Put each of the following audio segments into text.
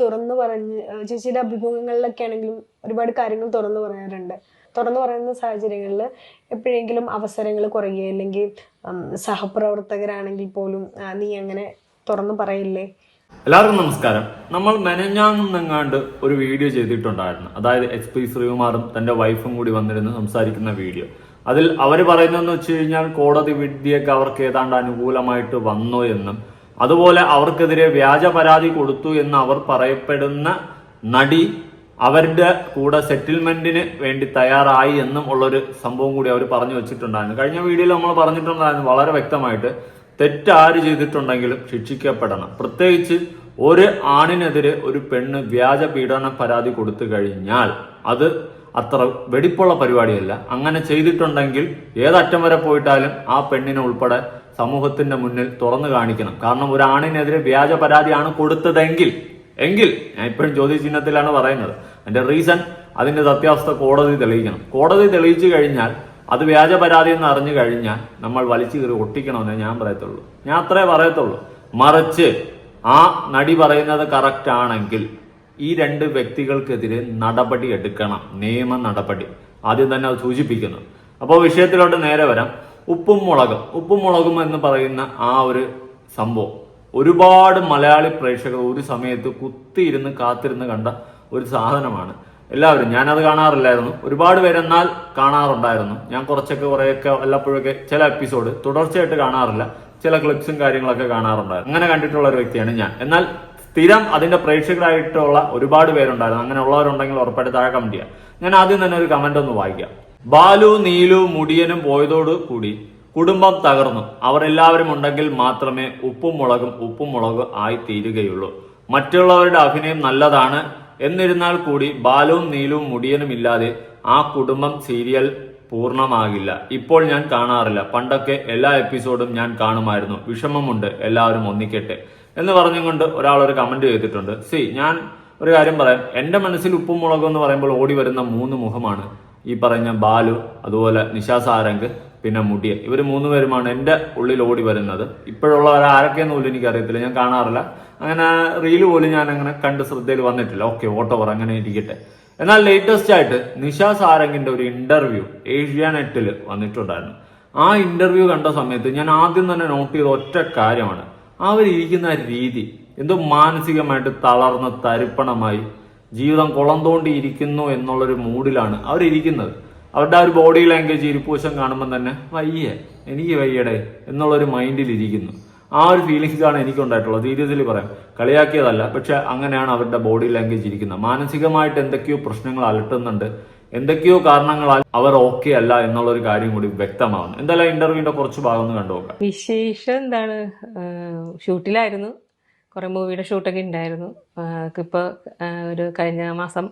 തുറന്നു പറഞ്ഞ് ചേച്ചിയുടെ അഭിമുഖങ്ങളിലൊക്കെ ആണെങ്കിലും ഒരുപാട് കാര്യങ്ങൾ തുറന്നു പറയാറുണ്ട്. തുറന്നു പറയുന്ന സാഹചര്യങ്ങളിൽ എപ്പോഴെങ്കിലും അവസരങ്ങൾ കുറയുക അല്ലെങ്കിൽ സഹപ്രവർത്തകരാണെങ്കിൽ പോലും നീ അങ്ങനെ തുറന്നു പറയില്ലേ? എല്ലാവർക്കും നമസ്കാരം. നമ്മൾ മെനഞ്ഞാങ്ങാണ്ട് ഒരു വീഡിയോ ചെയ്തിട്ടുണ്ടായിരുന്നു. അതായത് എക്സ് പി ശ്രീകുമാറും തന്റെ വൈഫും കൂടി വന്നിരുന്ന് സംസാരിക്കുന്ന വീഡിയോ. അതിൽ അവർ പറയുന്നതെന്ന് വെച്ച് കഴിഞ്ഞാൽ കോടതി വിധിയൊക്കെ അവർക്ക് ഏതാണ്ട് അനുകൂലമായിട്ട് വന്നോ എന്നും അതുപോലെ അവർക്കെതിരെ വ്യാജ പരാതി കൊടുത്തു എന്ന് അവർ പറയപ്പെടുന്ന നടി അവരുടെ കൂടെ സെറ്റിൽമെന്റിന് വേണ്ടി തയ്യാറായി എന്നും ഉള്ളൊരു സംഭവം കൂടി അവർ പറഞ്ഞു വെച്ചിട്ടുണ്ടായിരുന്നു. കഴിഞ്ഞ വീഡിയോയിൽ നമ്മൾ പറഞ്ഞിട്ടുണ്ടായിരുന്നു വളരെ വ്യക്തമായിട്ട് തെറ്റാര് ചെയ്തിട്ടുണ്ടെങ്കിലും ശിക്ഷിക്കപ്പെടണം. പ്രത്യേകിച്ച് ഒരു ആണിനെതിരെ ഒരു പെണ്ണ് വ്യാജ പീഡന പരാതി കൊടുത്തു കഴിഞ്ഞാൽ അത് അത്ര വെടിപ്പുള്ള പരിപാടിയല്ല. അങ്ങനെ ചെയ്തിട്ടുണ്ടെങ്കിൽ ഏതറ്റം വരെ പോയിട്ടാലും ആ പെണ്ണിനെ ഉൾപ്പെടെ സമൂഹത്തിന്റെ മുന്നിൽ തുറന്നു കാണിക്കണം. കാരണം ഒരു ആണിനെതിരെ വ്യാജ പരാതിയാണ് കൊടുത്തതെങ്കിൽ എങ്കിൽ ഞാൻ ഇപ്പോഴും ചോദ്യചിഹ്നത്തിലാണ് പറയുന്നത്. അതിന്റെ റീസൺ അതിന്റെ സത്യാവസ്ഥ കോടതി തെളിയിക്കണം. കോടതി തെളിയിച്ചു കഴിഞ്ഞാൽ അത് വ്യാജ പരാതി എന്ന് അറിഞ്ഞു കഴിഞ്ഞാൽ നമ്മൾ വലിച്ചു കയറി ഒട്ടിക്കണമെന്നേ ഞാൻ പറയത്തുള്ളൂ. ഞാൻ അത്രേ പറയത്തുള്ളൂ. മറിച്ച് ആ നടി പറയുന്നത് കറക്റ്റ് ആണെങ്കിൽ ഈ രണ്ട് വ്യക്തികൾക്കെതിരെ നടപടി എടുക്കണം. നിയമ നടപടി. ആദ്യം തന്നെ അത് സൂചിപ്പിക്കുന്നു. അപ്പോൾ വിഷയത്തിലോട്ട് നേരെ വരാം. ഉപ്പും മുളകും. ഉപ്പും മുളകും എന്ന് പറയുന്ന ആ ഒരു സംഭവം. ഒരുപാട് മലയാളി പ്രേക്ഷകർ ഒരു സമയത്ത് കുത്തിയിരുന്ന് കാത്തിരുന്ന് കണ്ട ഒരു സാധനമാണ്. എല്ലാവരും ഞാനത് കാണാറില്ലായിരുന്നു. ഒരുപാട് പേരെന്നാൽ കാണാറുണ്ടായിരുന്നു. ഞാൻ കുറച്ചൊക്കെ കുറേയൊക്കെ വല്ലപ്പോഴൊക്കെ ചില എപ്പിസോഡ് തുടർച്ചയായിട്ട് കാണാറില്ല. ചില ക്ലിപ്സും കാര്യങ്ങളൊക്കെ കാണാറുണ്ടായിരുന്നു. അങ്ങനെ കണ്ടിട്ടുള്ള ഒരു വ്യക്തിയാണ് ഞാൻ. എന്നാൽ സ്ഥിരം അതിന്റെ പ്രേക്ഷകരായിട്ടുള്ള ഒരുപാട് പേരുണ്ടായിരുന്നു. അങ്ങനെ ഉള്ളവരുണ്ടെങ്കിൽ ഉറപ്പായിട്ട് താഴെ കമന്റ് ചെയ്യാം. ഞാൻ ആദ്യം തന്നെ ഒരു കമന്റ് ഒന്ന് വായിക്കാം. ബാലു നീലു മുടിയനും പോയതോട് കൂടി കുടുംബം തകർന്നു. അവരെല്ലാവരും ഉണ്ടെങ്കിൽ മാത്രമേ ഉപ്പും മുളകും ഉപ്പും മുളകും ആയി തീരുകയുള്ളൂ. മറ്റുള്ളവരുടെ അഭിനയം നല്ലതാണ്. എന്നിരുന്നാൽ കൂടി ബാലുവും നീലുവും മുടിയനും ഇല്ലാതെ ആ കുടുംബം സീരിയൽ പൂർണമാകില്ല. ഇപ്പോൾ ഞാൻ കാണാറില്ല. പണ്ടൊക്കെ എല്ലാ എപ്പിസോഡും ഞാൻ കാണുമായിരുന്നു. വിഷമമുണ്ട്. എല്ലാവരും ഒന്നിക്കട്ടെ. എന്ന് പറഞ്ഞുകൊണ്ട് ഒരാൾ ഒരു കമന്റ് ചെയ്തിട്ടുണ്ട് സി ഞാൻ ഒരു കാര്യം പറയാം. എന്റെ മനസ്സിൽ ഉപ്പും മുളകും എന്ന് പറയുമ്പോൾ ഓടി വരുന്ന മൂന്ന് മുഖമാണ്. ഈ പറഞ്ഞ ബാലു അതുപോലെ നിശാ സാരംഗ് പിന്നെ മുടിയൻ. ഇവർ മൂന്ന് പേരുമാണ് എന്റെ ഉള്ളിൽ ഓടി വരുന്നത്. ഇപ്പോഴുള്ളവർ ആരൊക്കെയെന്ന് പോലും എനിക്കറിയത്തില്ല. ഞാൻ കാണാറില്ല. അങ്ങനെ റീൽ പോലും ഞാൻ അങ്ങനെ കണ്ട് ശ്രദ്ധയിൽ വന്നിട്ടില്ല. ഓക്കെ ഓട്ടോവർ അങ്ങനെ ഇരിക്കട്ടെ. എന്നാൽ ലേറ്റസ്റ്റ് ആയിട്ട് നിഷാ സാരംഗിന്റെ ഒരു ഇന്റർവ്യൂ ഏഷ്യാനെറ്റിൽ വന്നിട്ടുണ്ടായിരുന്നു. ആ ഇന്റർവ്യൂ കണ്ട സമയത്ത് ഞാൻ ആദ്യം തന്നെ നോട്ട് ചെയ്ത ഒറ്റ കാര്യമാണ്. അവരിയ്ക്കുന്ന രീതി എന്തോ മാനസികമായിട്ട് തളർന്ന തരിപ്പണമായി ജീവിതം കുളം തോണ്ടിയിരിക്കുന്നു എന്നുള്ളൊരു മൂഡിലാണ് അവരിയ്ക്കുന്നത് അവരുടെ ആ ഒരു ബോഡി ലാംഗ്വേജ് ഇരിപ്പൂശം കാണുമ്പോൾ തന്നെ വയ്യേ എനിക്ക് വയ്യടേ എന്നുള്ളൊരു മൈൻഡിൽ ഇരിക്കുന്നു ആ ഒരു ഫീലിങ്സാണ് എനിക്കുണ്ടായിട്ടുള്ളത്. സീരിയസ്ലി പറയാം. കളിയാക്കിയതല്ല പക്ഷെ അങ്ങനെയാണ് അവരുടെ ബോഡി ലാംഗ്വേജ് ഇരിക്കുന്നത്. മാനസികമായിട്ട് എന്തൊക്കെയോ പ്രശ്നങ്ങൾ അലട്ടുന്നുണ്ട്. എന്തൊക്കെയോ കാരണങ്ങളാൽ അവർ ഓക്കെ അല്ല എന്നുള്ള ഒരു കാര്യം കൂടി വ്യക്തമാവുന്നു. എന്തായാലും ഇന്റർവ്യൂവിന്റെ കുറച്ച് ഭാഗം ഒന്ന് കണ്ടുനോക്കാം വിശേഷം എന്താണ്? ഷൂട്ടിലായിരുന്നു. കുറെ മൂവിയുടെ ഷൂട്ടൊക്കെ ഉണ്ടായിരുന്നു ഇപ്പോൾ ഒരു കഴിഞ്ഞ മാസം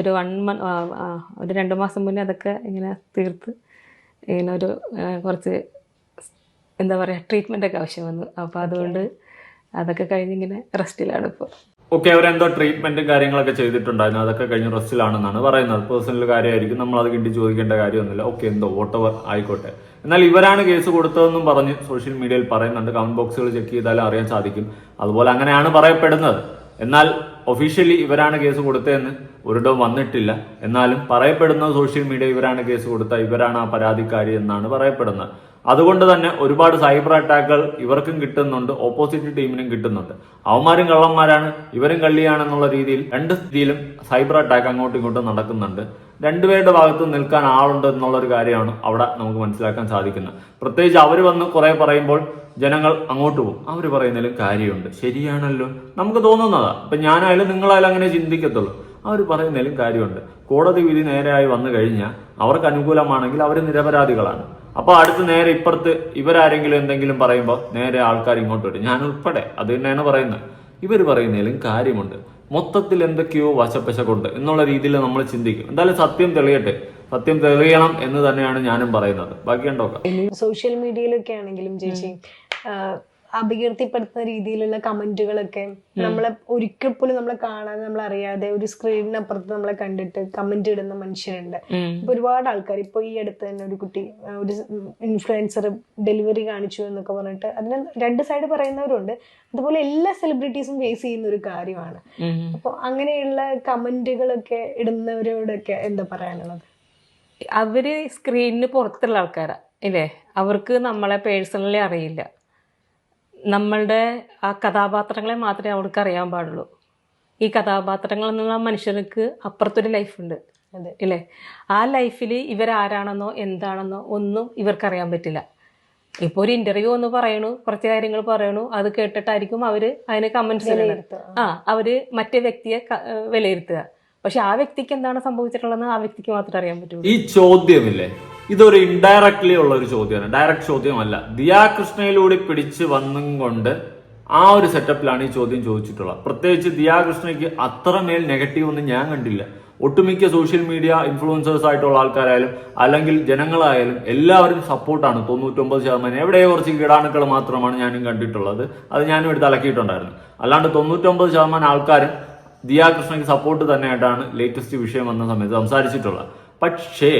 ഒരു വൺ മന്ത് ഒരു രണ്ട് മാസം മുന്നേ അതൊക്കെ ഇങ്ങനെ തീർത്ത് ഇങ്ങനെ ഒരു കുറച്ച് എന്താ പറയുക ട്രീറ്റ്മെന്റ് ഒക്കെ ആവശ്യം വന്നു. അപ്പോൾ അതുകൊണ്ട് അതൊക്കെ കഴിഞ്ഞിങ്ങനെ റെസ്റ്റിലാണ് ഇപ്പോൾ ഓക്കെ അവരെന്തോ ട്രീറ്റ്മെന്റും കാര്യങ്ങളൊക്കെ ചെയ്തിട്ടുണ്ടായിരുന്നു. അതൊക്കെ കഴിഞ്ഞ് റെസ്റ്റിലാണെന്നാണ് പറയുന്നത്. പേഴ്സണൽ കാര്യമായിരിക്കും. നമ്മൾ അത് കിട്ടി ചോദിക്കേണ്ട കാര്യമൊന്നുമില്ല. ഓക്കെ എന്തോ വോട്ടവർ ആയിക്കോട്ടെ. എന്നാൽ ഇവരാണ് കേസ് കൊടുത്തതെന്നും പറഞ്ഞ് സോഷ്യൽ മീഡിയയിൽ പറയുന്നുണ്ട്. കമന്റ് ബോക്സുകൾ ചെക്ക് ചെയ്താലും അറിയാൻ സാധിക്കും. അതുപോലെ അങ്ങനെയാണ് പറയപ്പെടുന്നത്. എന്നാൽ ഒഫീഷ്യലി ഇവരാണ് കേസ് കൊടുത്തതെന്ന് ഒരിടവും വന്നിട്ടില്ല. എന്നാലും പറയപ്പെടുന്ന സോഷ്യൽ മീഡിയ ഇവരാണ് കേസ് കൊടുത്ത ഇവരാണ് ആ പരാതിക്കാരി എന്നാണ് പറയപ്പെടുന്നത്. അതുകൊണ്ട് തന്നെ ഒരുപാട് സൈബർ അറ്റാക്കുകൾ ഇവർക്കും കിട്ടുന്നുണ്ട് ഓപ്പോസിറ്റ് ടീമിനും കിട്ടുന്നുണ്ട്. അവന്മാരും കള്ളന്മാരാണ് ഇവരും കള്ളിയാണെന്നുള്ള രീതിയിൽ രണ്ട് സ്ഥിതിയിലും സൈബർ അറ്റാക്ക് അങ്ങോട്ടും ഇങ്ങോട്ടും നടക്കുന്നുണ്ട്. രണ്ടുപേരുടെ ഭാഗത്ത് നിൽക്കാൻ ആളുണ്ട് എന്നുള്ള ഒരു കാര്യമാണ് അവിടെ നമുക്ക് മനസ്സിലാക്കാൻ സാധിക്കുന്നത്. പ്രത്യേകിച്ച് അവർ വന്ന് കുറെ പറയുമ്പോൾ ജനങ്ങൾ അങ്ങോട്ട് പോകും. അവർ പറയുന്നതിലും കാര്യമുണ്ട്. ശരിയാണല്ലോ. നമുക്ക് തോന്നുന്നതാ. ഇപ്പം ഞാനായാലും നിങ്ങളായാലും അങ്ങനെ ചിന്തിക്കത്തുള്ളൂ. അവർ പറയുന്നതിലും കാര്യമുണ്ട്. കോടതി വിധി നേരെയായി വന്നു കഴിഞ്ഞാൽ അവർക്ക് അനുകൂലമാണെങ്കിൽ അവർ നിരപരാധികളാണ്. അപ്പൊ അടുത്ത് നേരെ ഇപ്പുറത്ത് ഇവരാരെങ്കിലും എന്തെങ്കിലും പറയുമ്പോൾ നേരെ ആൾക്കാർ ഇങ്ങോട്ട് വരും. ഞാൻ ഉൾപ്പെടെ അത് തന്നെയാണ് പറയുന്നത്. ഇവർ പറയുന്നതിലും കാര്യമുണ്ട്. മൊത്തത്തിൽ എന്തൊക്കെയോ വശപ്പശക്കുണ്ട് എന്നുള്ള രീതിയിൽ നമ്മൾ ചിന്തിക്കും. എന്തായാലും സത്യം തെളിയട്ടെ. സത്യം തെളിയണം എന്ന് തന്നെയാണ് ഞാനും പറയുന്നത്. ബാക്കി ഉണ്ടോ സോഷ്യൽ മീഡിയയിലൊക്കെ ആണെങ്കിലും ചേച്ചി അപകീർത്തിപ്പെടുത്തുന്ന രീതിയിലുള്ള കമന്റുകളൊക്കെ നമ്മളെ ഒരിക്കൽ പോലും നമ്മളെ കാണാതെ നമ്മൾ അറിയാതെ ഒരു സ്ക്രീനിനപ്പുറത്ത് നമ്മളെ കണ്ടിട്ട് കമന്റ് ഇടുന്ന മനുഷ്യരുണ്ട്. ഇപ്പൊ ഒരുപാട് ആൾക്കാർ ഇപ്പൊ ഈ അടുത്ത് തന്നെ ഒരു കുട്ടി ഒരു ഇൻഫ്ലുവൻസർ ഡെലിവറി കാണിച്ചു എന്നൊക്കെ പറഞ്ഞിട്ട് അതിന് രണ്ട് സൈഡ് പറയുന്നവരുണ്ട്. അതുപോലെ എല്ലാ സെലിബ്രിറ്റീസും ഫേസ് ചെയ്യുന്ന ഒരു കാര്യമാണ്. അപ്പൊ അപ്പോൾ അങ്ങനെയുള്ള കമന്റുകളൊക്കെ ഇടുന്നവരോടൊക്കെ എന്താ പറയാനുള്ളത്? അവർ സ്ക്രീനിന് പുറത്തുള്ള ആൾക്കാരാ അല്ലേ അവർക്ക് നമ്മളെ പേഴ്സണലി അറിയില്ല. നമ്മളുടെ ആ കഥാപാത്രങ്ങളെ മാത്രമേ അവൾക്ക് അറിയാൻ പാടുള്ളൂ. ഈ കഥാപാത്രങ്ങൾ എന്നുള്ള മനുഷ്യർക്ക് അപ്പുറത്തൊരു ലൈഫുണ്ട്. അതെ. ഇല്ലേ? ആ ലൈഫിൽ ഇവരാരാണെന്നോ എന്താണെന്നോ ഒന്നും ഇവർക്കറിയാൻ പറ്റില്ല. ഇപ്പോൾ ഒരു ഇന്റർവ്യൂ എന്ന് പറയണു കുറച്ച് കാര്യങ്ങൾ പറയണു അത് കേട്ടിട്ടായിരിക്കും അവർ അതിന് കമന്റ്സ്. ആ അവർ മറ്റേ വ്യക്തിയെ വിലയിരുത്തുക. പക്ഷെ ആ വ്യക്തിക്ക് എന്താണ് സംഭവിച്ചിട്ടുള്ളതെന്ന് ആ വ്യക്തിക്ക് മാത്രമേ അറിയാൻ പറ്റുള്ളൂ. ഈ ചോദ്യമില്ലേ? ഇതൊരു ഇൻഡയറക്ട്ലി ഉള്ള ഒരു ചോദ്യമാണ്. ഡയറക്റ്റ് ചോദ്യമല്ല. ദിയാകൃഷ്ണയിലൂടെ പിടിച്ച് വന്നും കൊണ്ട് ആ ഒരു സെറ്റപ്പിലാണ് ഈ ചോദ്യം ചോദിച്ചിട്ടുള്ളത്. പ്രത്യേകിച്ച് ദിയാകൃഷ്ണയ്ക്ക് അത്രമേൽ നെഗറ്റീവ് ഒന്നും ഞാൻ കണ്ടില്ല. ഒട്ടുമിക്ക സോഷ്യൽ മീഡിയ ഇൻഫ്ലുവൻസേഴ്സ് ആയിട്ടുള്ള ആൾക്കാരായാലും അല്ലെങ്കിൽ ജനങ്ങളായാലും എല്ലാവരും സപ്പോർട്ടാണ് തൊണ്ണൂറ്റൊമ്പത് ശതമാനം എവിടെയോ കുറച്ച് കീടാണുക്കൾ മാത്രമാണ് ഞാനും കണ്ടിട്ടുള്ളത്. അത് ഞാനും എടുത്ത് അലക്കിയിട്ടുണ്ടായിരുന്നു. അല്ലാണ്ട് തൊണ്ണൂറ്റൊമ്പത് ശതമാനം ആൾക്കാരും ദിയാകൃഷ്ണയ്ക്ക് സപ്പോർട്ട് തന്നെയായിട്ടാണ് ലേറ്റസ്റ്റ് വിഷയം വന്ന സമയത്ത് സംസാരിച്ചിട്ടുള്ളത്. പക്ഷേ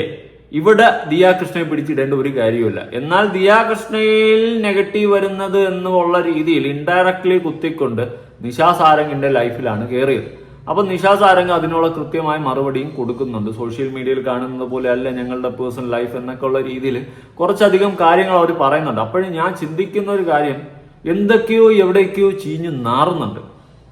ഇവിടെ ദിയാകൃഷ്ണയെ പിടിച്ചിടേണ്ട ഒരു കാര്യമില്ല എന്നാൽ ദിയാകൃഷ്ണയിൽ നെഗറ്റീവ് വരുന്നത് എന്നുള്ള രീതിയിൽ ഇൻഡയറക്ട്ലി കുത്തിക്കൊണ്ട് നിഷാ സാരംഗിന്റെ ലൈഫിലാണ് കയറിയത് അപ്പൊ നിഷാ സാരംഗ് അതിനുള്ള കൃത്യമായ മറുപടിയും കൊടുക്കുന്നുണ്ട്. സോഷ്യൽ മീഡിയയിൽ കാണുന്നത് പോലെ അല്ല ഞങ്ങളുടെ പേഴ്സണൽ ലൈഫ് എന്നൊക്കെ ഉള്ള രീതിയിൽ കുറച്ചധികം കാര്യങ്ങൾ അവർ പറയുന്നുണ്ട്. അപ്പോഴും ഞാൻ ചിന്തിക്കുന്ന ഒരു കാര്യം എന്തൊക്കെയോ എവിടേക്കോ ചീഞ്ഞു നാറുന്നുണ്ട്.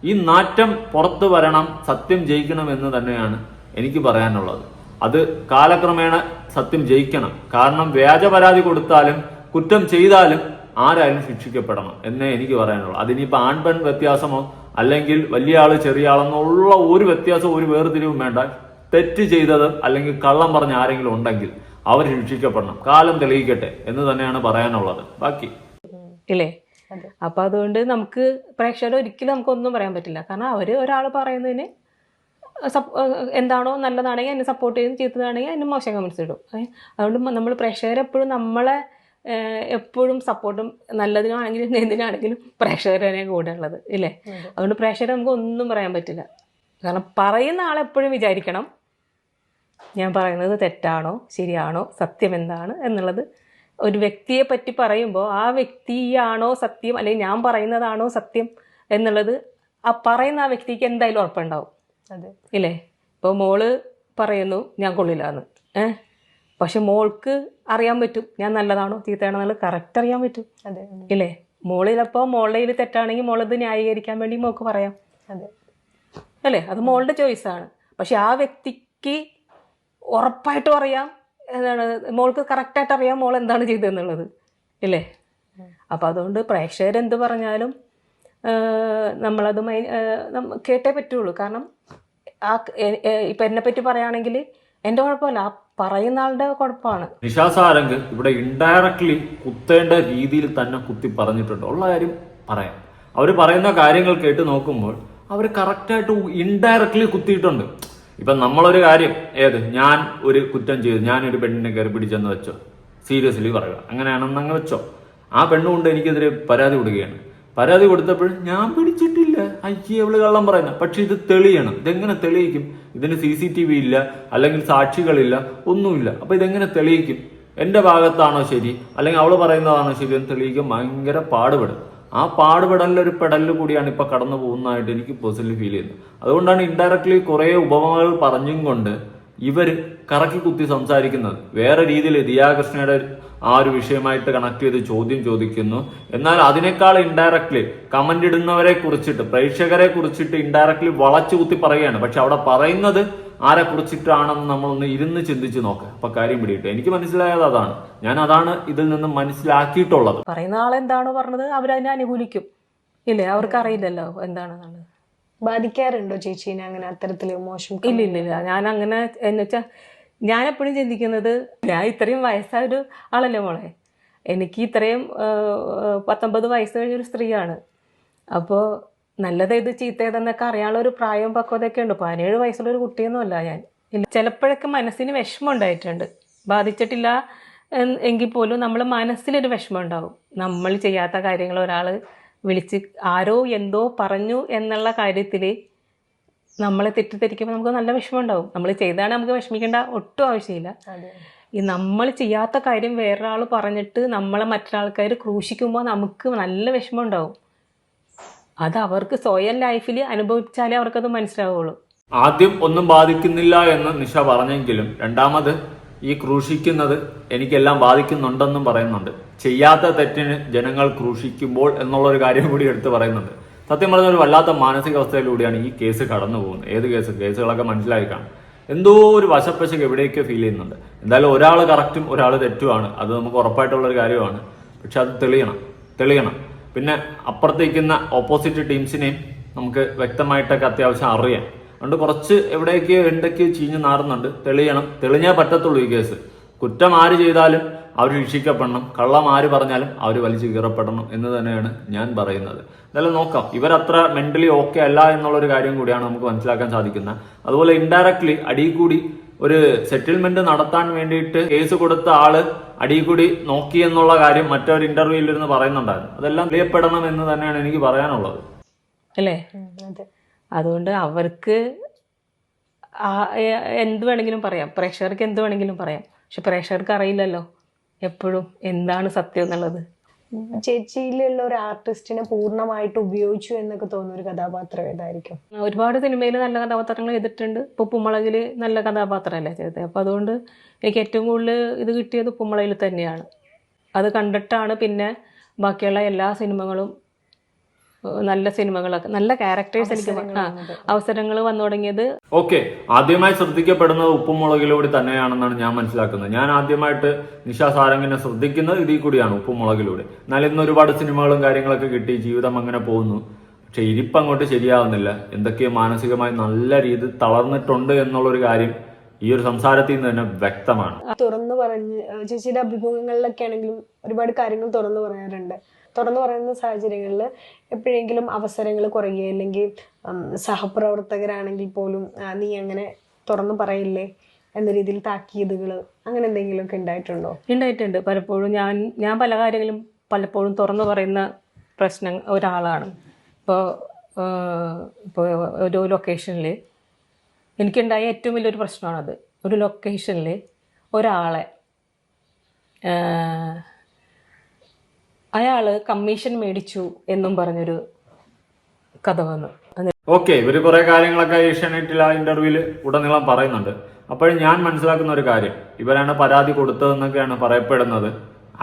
ഈ നാറ്റം പുറത്തു വരണം സത്യം ജയിക്കണം എന്ന് തന്നെയാണ് എനിക്ക് പറയാനുള്ളത്. അത് കാലക്രമേണ സത്യം ജയിക്കണം. കാരണം വ്യാജ പരാതി കൊടുത്താലും കുറ്റം ചെയ്താലും ആരായാലും ശിക്ഷിക്കപ്പെടണം എന്നേ എനിക്ക് പറയാനുള്ളൂ. അതിനിപ്പോൾ ആൺപെൺ വ്യത്യാസമോ അല്ലെങ്കിൽ വലിയ ആൾ ചെറിയ ആളെന്നുള്ള ഒരു വ്യത്യാസം ഒരു വേർതിരിവും വേണ്ട. തെറ്റ് ചെയ്തത് അല്ലെങ്കിൽ കള്ളം പറഞ്ഞ ആരെങ്കിലും ഉണ്ടെങ്കിൽ അവർ ശിക്ഷിക്കപ്പെടണം. കാലം തെളിയിക്കട്ടെ എന്ന് തന്നെയാണ് പറയാനുള്ളത്. ബാക്കി. ഇല്ലേ. അപ്പൊ അതുകൊണ്ട് നമുക്ക് പ്രേക്ഷകർ ഒരിക്കലും നമുക്കൊന്നും പറയാൻ പറ്റില്ല. കാരണം അവർ ഒരാൾ പറയുന്നതിന് എന്താണോ നല്ലതാണെങ്കിൽ അതിനെ സപ്പോർട്ട് ചെയ്യും ചീത്തതാണെങ്കിൽ അതിന് മോശം കമൻസ് ഇടും. അതുകൊണ്ട് നമ്മൾ പ്രേക്ഷകരെപ്പോഴും നമ്മളെ എപ്പോഴും സപ്പോർട്ടും നല്ലതിനാണെങ്കിലും എന്തിനാണെങ്കിലും പ്രേക്ഷകർ തന്നെ കൂടെ ഉള്ളത് ഇല്ലേ? അതുകൊണ്ട് പ്രേക്ഷകരെ നമുക്ക് ഒന്നും പറയാൻ പറ്റില്ല. കാരണം പറയുന്ന ആളെപ്പോഴും വിചാരിക്കണം ഞാൻ പറയുന്നത് തെറ്റാണോ ശരിയാണോ സത്യം എന്താണ് എന്നുള്ളത്. ഒരു വ്യക്തിയെ പറ്റി പറയുമ്പോൾ ആ വ്യക്തിയാണോ സത്യം അല്ലെങ്കിൽ ഞാൻ പറയുന്നതാണോ സത്യം എന്നുള്ളത് ആ പറയുന്ന ആ വ്യക്തിക്ക് എന്തായാലും ഉറപ്പുണ്ടാവും. ഇല്ലേ? ഇപ്പോൾ മോൾ പറയുന്നു ഞാൻ കൊള്ളില്ലാന്ന്. ഏ? പക്ഷെ മോൾക്ക് അറിയാൻ പറ്റും. ഞാൻ നല്ലതാണോ ചീത്തയാണോ എന്നുള്ളത് കറക്റ്റ് അറിയാൻ പറ്റും. ഇല്ലേ? മോളിലപ്പോൾ മോളുടെ കയ്യിൽ തെറ്റാണെങ്കിൽ മോളത് ന്യായീകരിക്കാൻ വേണ്ടി മോൾക്ക് പറയാം. അല്ലേ? അത് മോളുടെ ചോയ്സാണ് പക്ഷെ ആ വ്യക്തിക്ക് ഉറപ്പായിട്ടും അറിയാം എന്താണ് മോൾക്ക് കറക്റ്റായിട്ട് അറിയാം മോൾ എന്താണ് ചെയ്തതെന്നുള്ളത്. ഇല്ലേ? അപ്പം അതുകൊണ്ട് പ്രേക്ഷകരെന്ത് പറഞ്ഞാലും നമ്മളത് മൈ കേട്ടേ പറ്റുള്ളൂ. കാരണം ആ ഇപ്പം എന്നെ പറ്റി പറയുകയാണെങ്കിൽ എന്റെ കുഴപ്പമല്ല. ആ പറയുന്ന ആളുടെ കുഴപ്പമാണ്. നിഷാ സാരംഗ് ഇവിടെ ഇൻഡയറക്ട്ലി കുത്തേണ്ട രീതിയിൽ തന്നെ കുത്തി പറഞ്ഞിട്ടുണ്ട്. ഉള്ള കാര്യം പറയാം. അവർ പറയുന്ന കാര്യങ്ങൾ കേട്ട് നോക്കുമ്പോൾ അവർ കറക്റ്റായിട്ട് ഇൻഡയറക്ട്ലി കുത്തിയിട്ടുണ്ട്. ഇപ്പം നമ്മളൊരു കാര്യം ഏത്? ഞാൻ ഒരു കുറ്റം ചെയ്തു. ഒരു പെണ്ണിനെ കയറി പിടിച്ചെന്ന് വെച്ചോ. സീരിയസ്ലി പറയുക. അങ്ങനെയാണെന്ന് അങ്ങ് വെച്ചോ. ആ പെണ്ണുകൊണ്ട് എനിക്കെതിരെ പരാതി കൊടുക്കുകയാണ്. പരാതി കൊടുത്തപ്പോൾ ഞാൻ പിടിച്ചിട്ടില്ല. അയ്യേ അവൾ കള്ളം പറയുന്ന. പക്ഷെ ഇത് തെളിയണം. ഇതെങ്ങനെ തെളിയിക്കും? ഇതിന് സി സി ടി വി ഇല്ല അല്ലെങ്കിൽ സാക്ഷികളില്ല ഒന്നുമില്ല. അപ്പൊ ഇതെങ്ങനെ തെളിയിക്കും? എന്റെ ഭാഗത്താണോ ശരി? അല്ലെങ്കിൽ അവൾ പറയുന്നതാണോ ശരി എന്ന് തെളിയിക്കാൻ ഭയങ്കര പാടുപെടും. ആ പാടുപെടലിൽ ഒരു പെടലിൽ കൂടിയാണ് ഇപ്പൊ കടന്നു പോകുന്നതായിട്ട് എനിക്ക് പേഴ്സണലി ഫീൽ ചെയ്യുന്നത്. അതുകൊണ്ടാണ് ഇൻഡയറക്ട്ലി കുറെ ഉപമകൾ പറഞ്ഞും കൊണ്ട് ഇവർ കറക്കി കുത്തി സംസാരിക്കുന്നത്. വേറെ രീതിയിൽ ദിയാകൃഷ്ണയുടെ ആ ഒരു വിഷയമായിട്ട് കണക്ട് ചെയ്ത് ചോദ്യം ചോദിക്കുന്നു. എന്നാൽ അതിനേക്കാൾ ഇൻഡയറക്ട്ലി കമന്റ് ഇടുന്നവരെ കുറിച്ചിട്ട് പ്രേക്ഷകരെ കുറിച്ചിട്ട് ഇൻഡയറക്ട്ലി വളച്ചു കുത്തി പറയുകയാണ്. പക്ഷെ അവിടെ പറയുന്നത് ആരെ കുറിച്ചിട്ടാണെന്ന് നമ്മളൊന്ന് ഇരുന്ന് ചിന്തിച്ച് നോക്കുക അപ്പൊ കാര്യം പിടിയിട്ട്. എനിക്ക് മനസ്സിലായത് അതാണ്. ഞാൻ അതാണ് ഇതിൽ നിന്ന് മനസ്സിലാക്കിയിട്ടുള്ളത്. പറയുന്ന ആളെന്താണോ പറഞ്ഞത്? അവരതിനെ അനുകൂലിക്കും. ഇല്ലേ? അവർക്ക് അറിയില്ലല്ലോ എന്താണെന്നുള്ളത്. ബാധിക്കാറുണ്ടോ ചേച്ചീനെ അങ്ങനെ അത്തരത്തിൽ മോശം ഇല്ല ഇല്ല ഞാൻ അങ്ങനെ എന്ന് വെച്ചാൽ ഞാൻ എപ്പോഴും ചിന്തിക്കുന്നത് ഞാൻ ഇത്രയും വയസ്സായ ഒരു ആളല്ലേ മോളെ? എനിക്ക് ഇത്രയും പത്തൊമ്പത് വയസ്സ് കഴിഞ്ഞൊരു സ്ത്രീയാണ്. അപ്പോൾ നല്ലതേത് ചീത്തേതെന്നൊക്കെ അറിയാനുള്ള ഒരു പ്രായവും പക്വതയൊക്കെ ഉണ്ട്. പതിനേഴ് വയസ്സുള്ള ഒരു കുട്ടിയൊന്നുമല്ല ഞാൻ. ചിലപ്പോഴൊക്കെ മനസ്സിന് വിഷമം ഉണ്ടായിട്ടുണ്ട്. ബാധിച്ചിട്ടില്ല എങ്കിൽ പോലും നമ്മൾ മനസ്സിലൊരു വിഷമം ഉണ്ടാവും. നമ്മൾ ചെയ്യാത്ത കാര്യങ്ങൾ ഒരാൾ വിളിച്ച് ആരോ എന്തോ പറഞ്ഞു എന്നുള്ള കാര്യത്തിൽ നമ്മളെ തെറ്റിദ്ധരിക്കുമ്പോൾ നമുക്ക് നല്ല വിഷമം ഉണ്ടാവും നമ്മൾ ചെയ്താണ് നമുക്ക് വിഷമിക്കേണ്ട. ഒട്ടും ആവശ്യമില്ല. ഈ നമ്മൾ ചെയ്യാത്ത കാര്യം വേറൊരാൾ പറഞ്ഞിട്ട് നമ്മളെ മറ്റൊരാൾക്കാർ ക്രൂശിക്കുമ്പോൾ നമുക്ക് നല്ല വിഷമം ഉണ്ടാവും അത് അവർക്ക് സ്വയം ലൈഫിൽ അനുഭവിച്ചാലേ അവർക്കത് മനസ്സിലാവുള്ളൂ. ആദ്യം ഒന്നും ബാധിക്കുന്നില്ല എന്ന് നിഷ പറഞ്ഞെങ്കിലും രണ്ടാമത് ഈ ക്രൂശിക്കുന്നത് എനിക്കെല്ലാം ബാധിക്കുന്നുണ്ടെന്നും പറയുന്നുണ്ട്. ചെയ്യാത്ത തെറ്റിന് ജനങ്ങൾ ക്രൂശിക്കുമ്പോൾ എന്നുള്ളൊരു കാര്യം കൂടി എടുത്തു പറയുന്നുണ്ട്. സത്യം പറഞ്ഞ ഒരു വല്ലാത്ത മാനസികാവസ്ഥയിലൂടെയാണ് ഈ കേസ് കടന്നു പോകുന്നത്. ഏത് കേസ്? കേസുകളൊക്കെ മനസ്സിലായി കാണും എന്തോ ഒരു വശപ്പശക്ക് എവിടെയൊക്കെ ഫീൽ ചെയ്യുന്നുണ്ട്. എന്തായാലും ഒരാൾ കറക്റ്റും ഒരാൾ തെറ്റുമാണ്. അത് നമുക്ക് ഉറപ്പായിട്ടുള്ള ഒരു കാര്യമാണ്. പക്ഷെ അത് തെളിയണം. തെളിയണം. പിന്നെ അപ്പുറത്തേക്കുന്ന ഓപ്പോസിറ്റ് ടീംസിനെയും നമുക്ക് വ്യക്തമായിട്ടൊക്കെ അത്യാവശ്യം അറിയാം. അതുകൊണ്ട് കുറച്ച് എവിടെയൊക്കെയോ എന്തൊക്കെയോ ചീഞ്ഞു നാറുന്നുണ്ട്. തെളിയണം. തെളിഞ്ഞേ പറ്റത്തുള്ളൂ ഈ കേസ്. കുറ്റം ആര് ചെയ്താലും അവർ രക്ഷിക്കപ്പെടണം കള്ളം ആര് പറഞ്ഞാലും അവർ വലിച്ചു കീറപ്പെടണം എന്ന് തന്നെയാണ് ഞാൻ പറയുന്നത്. എന്തായാലും നോക്കാം. ഇവരത്ര മെന്റലി ഓക്കെ അല്ല എന്നുള്ള ഒരു കാര്യം കൂടിയാണ് നമുക്ക് മനസ്സിലാക്കാൻ സാധിക്കുന്നത്. അതുപോലെ ഇൻഡയറക്ട്ലി അടിയിൽ കൂടി ഒരു സെറ്റിൽമെന്റ് നടത്താൻ വേണ്ടിയിട്ട് കേസ് കൊടുത്ത ആൾ അടിയിൽ കൂടി നോക്കി എന്നുള്ള കാര്യം മറ്റൊരു ഇന്റർവ്യൂവിൽ ഇരുന്ന് പറയുന്നുണ്ടായിരുന്നു. അതെല്ലാം ക്ലിയപ്പെടണം എന്ന് തന്നെയാണ് എനിക്ക് പറയാനുള്ളത്. അല്ലേ? അതുകൊണ്ട് അവർക്ക് എന്ത് വേണമെങ്കിലും പറയാം. പ്രേക്ഷകർക്ക് എന്ത് വേണമെങ്കിലും പറയാം. പക്ഷെ പ്രേക്ഷകർക്ക് അറിയില്ലല്ലോ. എപ്പോഴും എന്താണ് സത്യം എന്നുള്ളത്? ചേച്ചിയിലുള്ള ഒരു ആർട്ടിസ്റ്റിനെ പൂർണമായിട്ട് ഉപയോഗിച്ചു എന്നൊക്കെ തോന്നുന്ന ഒരു കഥാപാത്രം ഏതായിരിക്കും? ഒരുപാട് സിനിമയിൽ നല്ല കഥാപാത്രങ്ങൾ ചെയ്തിട്ടുണ്ട്. ഇപ്പോൾ പുമ്മളകിൽ നല്ല കഥാപാത്രമല്ലേ ചെയ്തത്? അപ്പോൾ അതുകൊണ്ട് എനിക്ക് ഏറ്റവും കൂടുതൽ ഇത് കിട്ടിയത് പുമ്മളയിൽ തന്നെയാണ്. അത് കണ്ടിട്ടാണ് പിന്നെ ബാക്കിയുള്ള എല്ലാ സിനിമകളും നല്ല സിനിമകളൊക്കെ നല്ല ക്യാരക്ടേഴ്സ് എനിക്ക് അവസരങ്ങൾ വന്നു തുടങ്ങിയത് ഓക്കെ ആദ്യമായി ശ്രദ്ധിക്കപ്പെടുന്നത് ഉപ്പുമുളകിലൂടെ തന്നെയാണെന്നാണ് ഞാൻ മനസ്സിലാക്കുന്നത്. ഞാൻ ആദ്യമായിട്ട് നിഷാ സാരംഗിനെ ശ്രദ്ധിക്കുന്നത് ഇതിൽ കൂടിയാണ് ഉപ്പുമുളകിലൂടെ എന്നാൽ ഇന്ന് ഒരുപാട് സിനിമകളും കാര്യങ്ങളൊക്കെ കിട്ടി ജീവിതം അങ്ങനെ പോകുന്നു. പക്ഷെ ഇരിപ്പ് അങ്ങോട്ട് ശരിയാവുന്നില്ല. എന്തൊക്കെയോ മാനസികമായി നല്ല രീതിയിൽ തളർന്നിട്ടുണ്ട് എന്നുള്ളൊരു കാര്യം ഈ ഒരു സംസാരത്തിൽ നിന്ന് തന്നെ വ്യക്തമാണ്. തുറന്നു പറഞ്ഞ് ചേച്ചിയുടെ അഭിമുഖങ്ങളിലൊക്കെ ആണെങ്കിലും ഒരുപാട് കാര്യങ്ങൾ തുറന്നു പറയാറുണ്ട്. തുറന്നു പറയുന്ന സാഹചര്യങ്ങളിൽ എപ്പോഴെങ്കിലും അവസരങ്ങൾ കുറയുക അല്ലെങ്കിൽ സഹപ്രവർത്തകരാണെങ്കിൽ പോലും നീ അങ്ങനെ തുറന്നു പറയില്ലേ എന്ന രീതിയിൽ താക്കീതുകൾ അങ്ങനെ എന്തെങ്കിലുമൊക്കെ ഉണ്ടായിട്ടുണ്ടോ? ഉണ്ടായിട്ടുണ്ട്. പലപ്പോഴും ഞാൻ ഞാൻ പല കാര്യങ്ങളും പലപ്പോഴും തുറന്നു പറയുന്ന പ്രശ്നം ഒരാളാണ്. ഇപ്പോൾ ഇപ്പോൾ ഒരു ലൊക്കേഷനിൽ എനിക്കുണ്ടായ ഏറ്റവും വലിയൊരു പ്രശ്നമാണത്. ഒരു ലൊക്കേഷനിൽ ഒരാളെ അയാൾ കമ്മീഷൻ മേടിച്ചു എന്നും പറഞ്ഞൊരു കഥ വന്നു. ഓക്കെ ഇവർ കുറെ കാര്യങ്ങളൊക്കെ ഏഷ്യാനെറ്റിൽ ആ ഇന്റർവ്യൂവിൽ ഉടനീളം പറയുന്നുണ്ട്. അപ്പോഴും ഞാൻ മനസ്സിലാക്കുന്ന ഒരു കാര്യം ഇവരാണ് പരാതി കൊടുത്തതെന്നൊക്കെയാണ് പറയപ്പെടുന്നത്.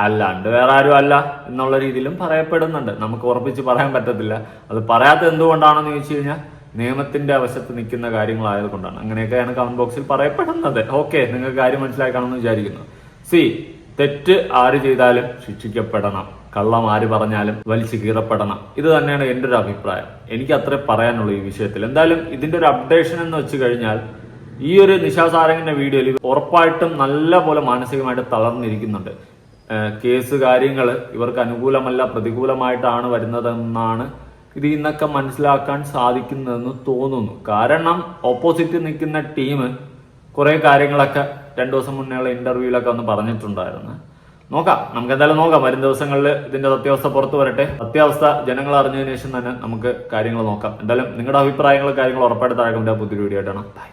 അല്ലാണ്ട് വേറെ ആരും അല്ല എന്നുള്ള രീതിയിലും പറയപ്പെടുന്നുണ്ട്. നമുക്ക് ഉറപ്പിച്ച് പറയാൻ പറ്റത്തില്ല. അത് പറയാത്ത എന്തുകൊണ്ടാണെന്ന് ചോദിച്ചു കഴിഞ്ഞാൽ നിയമത്തിന്റെ അവശത്ത് നിൽക്കുന്ന കാര്യങ്ങളായതുകൊണ്ടാണ് അങ്ങനെയൊക്കെയാണ് കമന്റ് ബോക്സിൽ പറയപ്പെടുന്നത്. ഓക്കെ നിങ്ങൾക്ക് കാര്യം മനസ്സിലായി കാണുമെന്ന് വിചാരിക്കുന്നു. സി തെറ്റ് ആര് ചെയ്താലും ശിക്ഷിക്കപ്പെടണം. കള്ളം ആര് പറഞ്ഞാലും വലിച്ചു കീറപ്പെടണം. ഇത് തന്നെയാണ് എന്റെ ഒരു അഭിപ്രായം. എനിക്ക് അത്രേ പറയാനുള്ളൂ ഈ വിഷയത്തിൽ. എന്തായാലും ഇതിന്റെ ഒരു അപ്ഡേഷൻ എന്ന് വെച്ച് കഴിഞ്ഞാൽ ഈ ഒരു നിശാ സാരംഗിന്റെ വീഡിയോയിൽ ഉറപ്പായിട്ടും നല്ല പോലെ മാനസികമായിട്ട് തളർന്നിരിക്കുന്നുണ്ട്. കേസ് കാര്യങ്ങൾ ഇവർക്ക് അനുകൂലമല്ല പ്രതികൂലമായിട്ടാണ് വരുന്നതെന്നാണ് ഇതിൽ നിന്നൊക്കെ മനസ്സിലാക്കാൻ സാധിക്കുന്നതെന്ന് തോന്നുന്നു. കാരണം ഓപ്പോസിറ്റ് നിൽക്കുന്ന ടീം കുറേ കാര്യങ്ങളൊക്കെ രണ്ടു ദിവസം മുന്നേയുള്ള ഇന്റർവ്യൂവിലൊക്കെ ഒന്ന് പറഞ്ഞിട്ടുണ്ടായിരുന്നു. നോക്കാം. നമുക്ക് എന്തായാലും നോക്കാം. വരും ദിവസങ്ങളിൽ ഇതിന്റെ സത്യാവസ്ഥ പുറത്തു വരട്ടെ. സത്യാവസ്ഥ ജനങ്ങൾ അറിഞ്ഞതിന് ശേഷം തന്നെ നമുക്ക് കാര്യങ്ങൾ നോക്കാം. എന്തായാലും നിങ്ങളുടെ അഭിപ്രായങ്ങളും കാര്യങ്ങളും ഉറപ്പായിട്ട് താഴെ പുതിയൊരു വീഡിയോ ആയിട്ടാണ് ബൈ